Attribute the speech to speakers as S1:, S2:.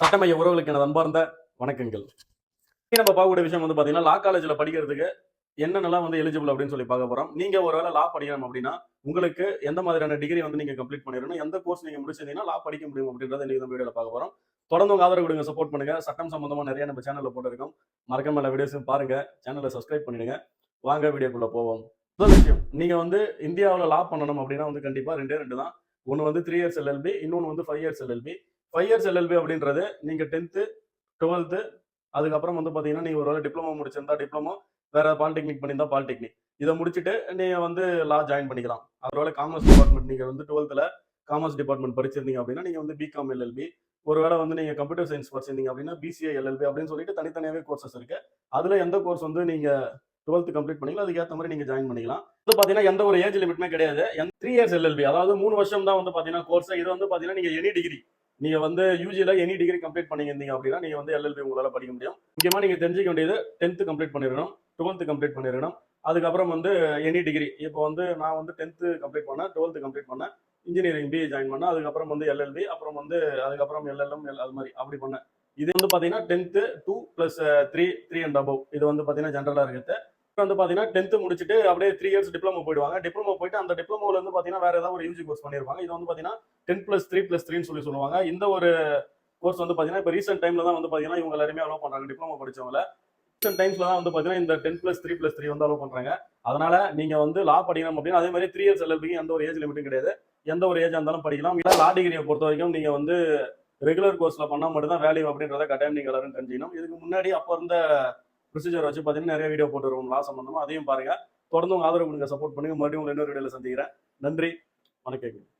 S1: சட்டமைய உறவுகளுக்கு எனது அன்பார்ந்த வணக்கங்கள். நம்ம பார்க்கக்கூடிய விஷயம் வந்து பார்த்தீங்கன்னா லா காலேஜில் படிக்கிறதுக்கு என்னென்னலாம் வந்து எலிஜிபிள் அப்படின்னு சொல்லி பார்க்க போகிறோம் நீங்கள் ஒரு ஒருவேளை லா படிக்கணும் அப்படின்னா உங்களுக்கு எந்த மாதிரியான டிகிரி வந்து நீங்கள் கம்ப்ளீட் பண்ணிடணும் எந்த கோர்ஸ் நீங்கள் முடிச்சிருந்தீங்கன்னா லா படிக்க முடியும் அப்படின்றத நீங்கள் இந்த வீடியோவில் பார்க்க போகிறோம் தொடர்ந்து உங்கள் ஆதரவு கொடுங்க சப்போர்ட் பண்ணுங்க. சட்டம் சம்மந்தமாக நிறைய நம்ம சேனலில் போட்டிருக்கோம். மறக்காம எல்லா வீடியோஸும் பாருங்க. சேனலை சப்ஸ்கிரைப் பண்ணிடுங்க. வாங்க வீடியோக்குள்ளே போவோம். முதல் விஷயம் நீங்கள் வந்து இந்தியாவில் லா பண்ணணும் அப்படின்னா வந்து கண்டிப்பாக ரெண்டே ரெண்டு தான். ஒன்று வந்து த்ரீ இயர்ஸ் எல்எல்பி இன்னொன்று வந்து five years LLB five years LLB அப்படின்றது நீங்கள் டென்த்து டுவெல்த்து அதுக்கப்புறம் வந்து பார்த்தீங்கன்னா நீங்கள் ஒரு டிப்ளமோ முடிச்சிருந்தா டிப்ளமோ வேற பாலிடெக்னிக் பண்ணியிருந்தா பாலிடெக்னிக் இதை முடிச்சுட்டு நீங்கள் வந்து லா ஜாயின் பண்ணிக்கலாம். ஒருவேளை காமர்ஸ் டிபார்ட்மெண்ட் நீங்கள் வந்து டுவெல்த்தில் காமர்ஸ் டிபார்ட்மெண்ட் படிச்சிருந்தீங்க அப்படின்னா நீங்கள் வந்து பிகாம் எல்எல்பி ஒருவேளை வந்து நீங்கள் கம்ப்யூட்டர் சயின்ஸ் படிச்சிருந்தீங்க அப்படின்னா பிசிஏ எல்எல்பி அப்படின்னு சொல்லிட்டு தனித்தனியாகவே கோர்சஸ் இருக்குது அதில் எந்த கோர்ஸ் வந்து நீங்கள் டுவெல்த் கம்ப்ளீட் பண்ணிக்கலாம் அதுக்கேற்ற மாதிரி நீங்கள் ஜாயின் பண்ணிக்கலாம். இது பார்த்தீங்கன்னா எந்த ஒரு ஏஜ் லிமிட்மே கிடையாது. த்ரீ இயர்ஸ் எல்எல்பி அதாவது மூணு வருஷம் தான் வந்து பார்த்தீங்கன்னா கோர்ஸ் இது வந்து பார்த்தீங்கன்னா நீங்கள் எனி டிகிரி நீங்க வந்து யூஜில எனி டிகிரி கம்ப்ளீட் பண்ணியிருந்தீங்க அப்படின்னா நீங்க வந்து எல்எல்பி உங்களால் படிக்க முடியும். முக்கியமா நீங்க தெரிஞ்சிக்க வேண்டியது டென்த் கம்ப்ளீட் பண்ணிருக்கணும் டுவெல்த் கம்ப்ளீட் பண்ணிருக்கணும். அதுக்கப்புறம் வந்து எனி டிகிரி இப்போ வந்து நான் வந்து டென்த்து கம்ப்ளீட் பண்ணேன் டுவெல்த் கம்ப்ளீட் பண்ணேன் இன்ஜினியரிங் பிஏ ஜாயின் பண்ணேன் அதுக்கப்புறம் வந்து எல்எல்பி அப்புறம் வந்து அதுக்கப்புறம் எல்எல்எம் அது மாதிரி அப்படி பண்ணேன். இது வந்து பார்த்தீங்கன்னா tenth two plus three three and above இது வந்து பார்த்தீங்கன்னா ஜென்ரலாக இருக்குது வந்து பாத்தீங்கன்னா டென்த்து முடிச்சுட்டு அப்படியே த்ரீ இயர்ஸ் டிப்ளமோ போயிடுவாங்க. டிப்ளமோ போயிட்டு அந்த டிப்ளமோல வந்து பாத்தீங்கன்னா வேற ஏதாவது ஒரு யூஜி கோர்ஸ் பண்ணிருப்பாங்க. இது வந்து பாத்தீங்கன்னா டென் பிளஸ் த்ரீ பிளஸ் த்ரீன்னு சொல்லி சொல்லுவாங்க. இந்த ஒரு கோர்ஸ் வந்து பாத்தீங்கன்னா இப்போ ரீசெண்ட் டைம்ல தான் வந்து பாத்தீங்கன்னா இவங்க எல்லாருமே அலோவ் பண்றாங்க. டிப்ளமோ படிச்சவங்கள. ரீசெண்ட் டைம்ஸ்ல தான் வந்து பாத்தீங்கன்னா இந்த ten plus three plus three வந்து அலோவ் பண்றாங்க. அதனால நீங்க வந்து லா படிக்கணும் அப்படின்னா அதே மாதிரி த்ரீ இயர்ஸ் எல்எல்பிக்கு எந்த ஒரு ஏஜ் லிமிட்டும் கிடையாது. எந்த ஒரு ஏஜாக இருந்தாலும் படிக்கலாம். இல்லை லா டிகிரியை பொறுத்த வரைக்கும் நீங்க வந்து ரெகுலர் கோர்ஸ்ல பண்ணா மட்டும்தான் வேல்யூ அப்படின்றத கட்டாயம் நீங்க எல்லாரும் தெரிஞ்சுக்கணும். இதுக்கு முன்னாடி அப்போ இருந்த ப்ரொசீஜர் வச்சு பார்த்தீங்கன்னா நிறைய வீடியோ போட்டு வருவோம் லா சம்பந்தமா அதையும் பாருங்கள் தொடர்ந்து உங்கள் ஆதரவு நீங்கள் சப்போர்ட் பண்ணுங்கள் மறுபடியும் உங்களை இன்னொரு வீடியோவில் சந்திக்கிறேன். நன்றி. வணக்கம்